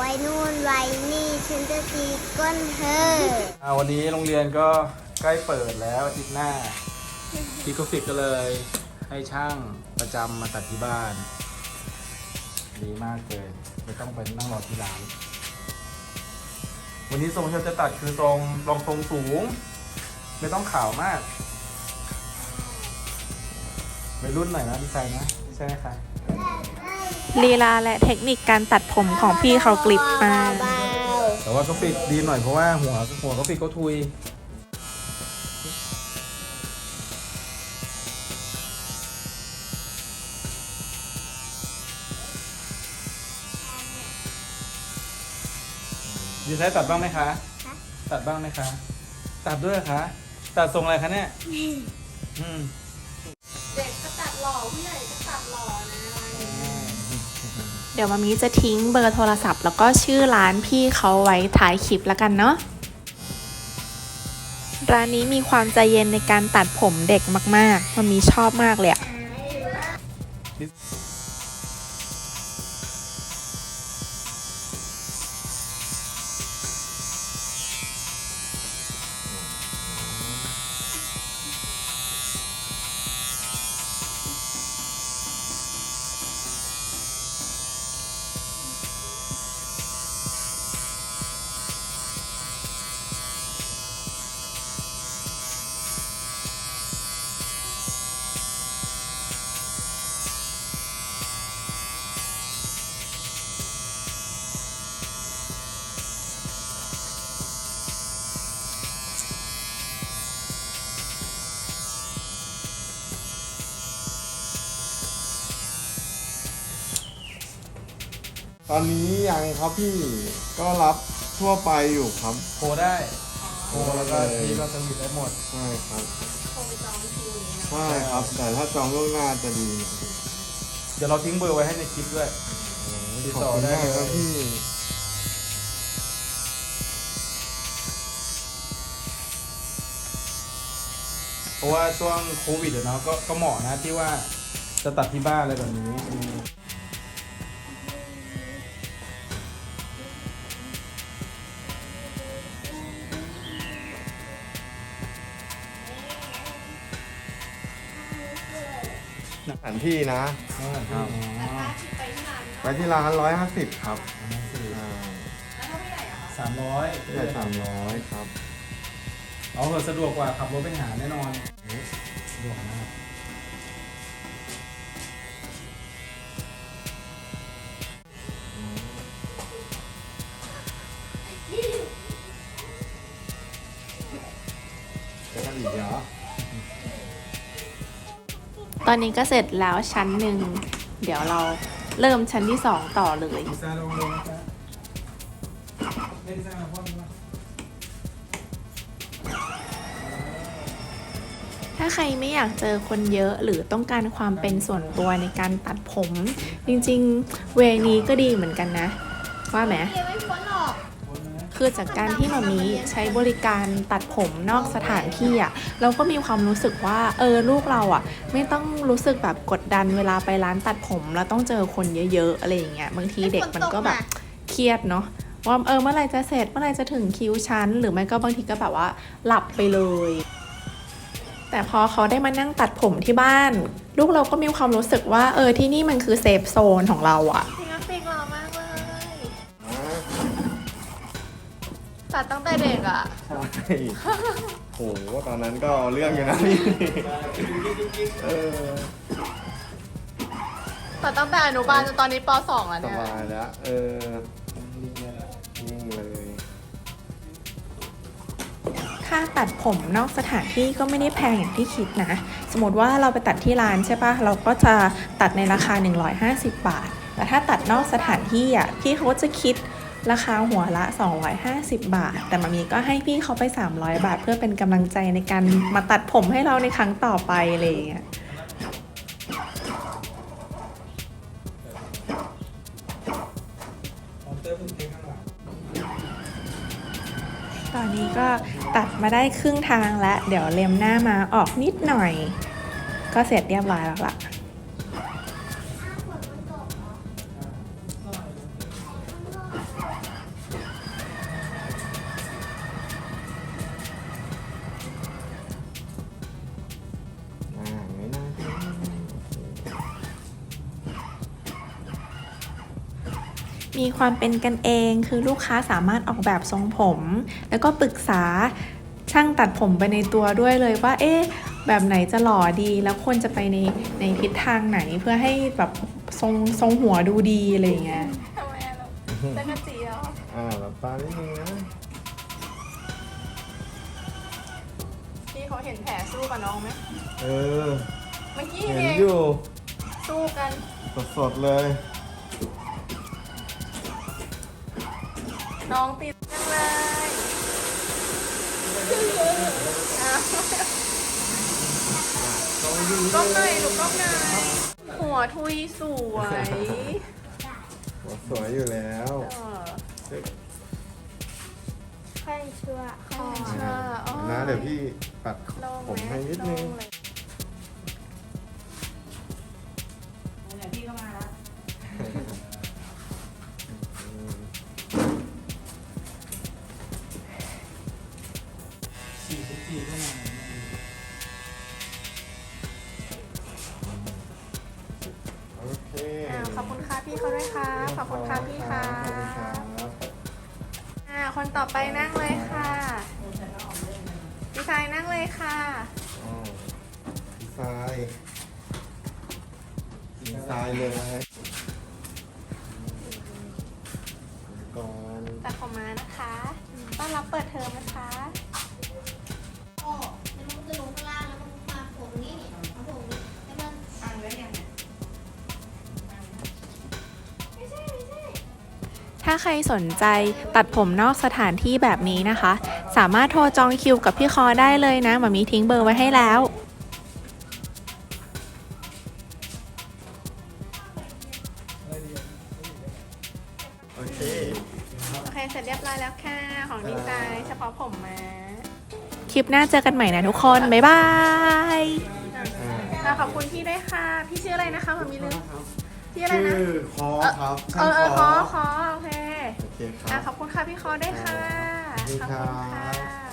ไว้นู่นไว้นี่ฉันจะตีก้นเธออาวันนี้โรงเรียนก็ใกล้เปิดแล้วอาทิตย์หน้าพี่ก็ฟิกก็เลยให้ช่างประจำมาตัดที่บ้าน ดีมากเลยไม่ต้องไปนั่งรอที่ร้าน วันนี้ทรงที่เราจะตัดคือทรงรองทรงสูง ไม่ต้องขาวมากวัยรุ่นหน่อยนะดีไซน์นะใช่ไหมคะ ลีลาและเทคนิคการตัดผมของพี่เขากลิบมากเบาแต่ว่าก็ฟิกดีหน่อยเพราะว่าหัวหัวก็ฟิกก็ทุยดีไซน์ตัดบ้างไหมคะ ตัดบ้างไหมคะ ตัดด้วยเหรอคะ ตัดทรงอะไรคะเนี่ย อืม เด็กก็ตัดหล่อผู้ใหญ่ก็ตัดหล่อนะ เดี๋ยวมามีจะทิ้งเบอร์โทรศัพท์ แล้วก็ชื่อร้านพี่เขาไว้ท้ายคลิปแล้วกันเนาะร้านนี้มีความใจเย็นในการตัดผมเด็กมากๆ มันมีชอบมากเลยอะ ตอนนี้ยังครับพี่ก็รับทั่วไปอยู่ครับ โทรได้โทรแล้วก็พี่ก็สวิตช์ได้หมด ใช่ครับโทรไปจองคิวอย่างนี้นะใช่ครับ แต่ถ้าจองล่วงหน้าจะดีเดี๋ยวเราทิ้งเบอร์ไว้ให้ในคลิปด้วย ติดขอบต่อคุณได้มากครับเลยพี่เพราะว่าช่วงโควิดอะเนาะก็ก็เหมาะนะที่ว่าจะตัดที่บ้านอะไรแบบนี้ สถานที่นะครับถ้าคิดไปที่ร้านไปที่ร้านร้อยห้าสิบครับอ่าแล้วถ้าผู้ใหญ่อะคะสามร้อยใช่สามร้อยครับ เอาเถอะสะดวกกว่าขับรถไปหาแน่นอนสะดวกมากจะกันอีกเหรอ ตอนนี้ก็เสร็จแล้วชั้นหนึ่ง เดี๋ยวเราเริ่มชั้นที่สองต่อเลยถ้าใครไม่อยากเจอคนเยอะหรือต้องการความเป็นส่วนตัวในการตัดผม จริงๆ เวนี้ก็ดีเหมือนกันนะ ว่าไหม คือจากการที่มามีใช้บริการตัดผมนอกสถานที่อะเราก็มีความรู้สึกว่าเออลูกเราอะ ไม่ต้องรู้สึกแบบกดดันเวลาไปร้านตัดผม แล้วต้องเจอคนเยอะๆอะไรอย่างเงี้ยบางทีเด็กมันก็แบบเครียดเนาะว่าเออเมื่อไรจะเสร็จเมื่อไรจะถึงคิวชั้น หรือไม่ก็บางทีก็แบบว่าหลับไปเลย แต่พอเขาได้มานั่งตัดผมที่บ้าน ลูกเราก็มีความรู้สึกว่า เออที่นี่มันคือเซฟโซนของเราอะ ตัดตั้งแต่เด็กอะใช่โหตอนนั้นก็เอาเรื่องอยู่นะพี่เออตัดตั้งแต่อนุบาลจนตอนนี้ป .2 แล้วสเนี่ย บายแล้ว เออนิ่งเลยค่าตัดผมนอกสถานที่ก็ไม่ได้แพงอย่างที่คิดนะ สมมติว่าเราไปตัดที่ร้านใช่ปะเราก็จะตัดในราคา 150 บาท แต่ถ้าตัดนอกสถานที่อะพี่เขาก็จะคิด ราคาหัวละ 250 บาท แต่มามีก็ให้พี่เขาไป 300 บาท เพื่อเป็นกำลังใจในการมาตัดผมให้เราในครั้งต่อไปอะไรอย่างเงี้ยตอร์เพิ่งเทข้างหลังตอนนี้ก็ตัดมาได้ครึ่งทางแล้ว เดี๋ยวเล็มหน้ามาออกนิดหน่อย ก็เสร็จเรียบร้อยแล้วล่ะ มีความเป็นกันเอง คือลูกค้าสามารถออกแบบทรงผม แล้วก็ปรึกษาช่างตัดผมไปในตัวด้วยเลยว่า เอ๊ะ แบบไหนจะหล่อดี แล้วควรจะไปในในทิศทางไหนเพื่อให้แบบทรงทรงหัวดูดีอะไรอย่างเงี้ยทำไมอะลูกจักรจีเหรออ่าหลับตานิดนึงนะ พี่เขาเห็นแผลสู้กับน้องไหมเออ เมื่อกี้เห็นเองอยู่สู้กันสดๆเลย น้องติดจังเลยอ้าก้มหน่อยลูกก้มหน่อยหัวทุยสวยหัวสวยอยู่แล้วเออค่อยชั่วค่อยใช่อ๋อนะเดี๋ยวพี่ปัดผมให้นิดนึงลเลย ขอบคุณค่ะพี่เขาด้วยค่ะขอบคุณค่ะพี่ค่ะขอบคุณครับอ่าคนต่อไปนั่งเลยค่ะดีไซน์นั่งเลยค่ะอ๋อดีไซน์ดีไซน์เลยก่อน ตัดผมมานะคะต้อนรับเปิดเทอมนะคะ ใครสนใจตัดผมนอกสถานที่แบบนี้นะคะ สามารถโทรจองคิวกับพี่คอได้เลยนะหมามีทิ้งเบอร์ไว้ให้แล้วโอเคโอเคเสร็จเรียบร้อยแล้วค่ะ ของดีไซน์เฉพาะผมมา คลิปหน้าเจอกันใหม่นะทุกคน บ๊ายบายค่ะขอบคุณพี่ด้วยค่ะ พี่ชื่ออะไรนะคะหมามีลืมพี่อะไรชื่นะอคอครับเออเออขช่าองคขออโอเค โอเคคอะรับขอบคุณค่ะพี่คอด้วยค่ะ ขอบคุณขอบครับคุณค่ะ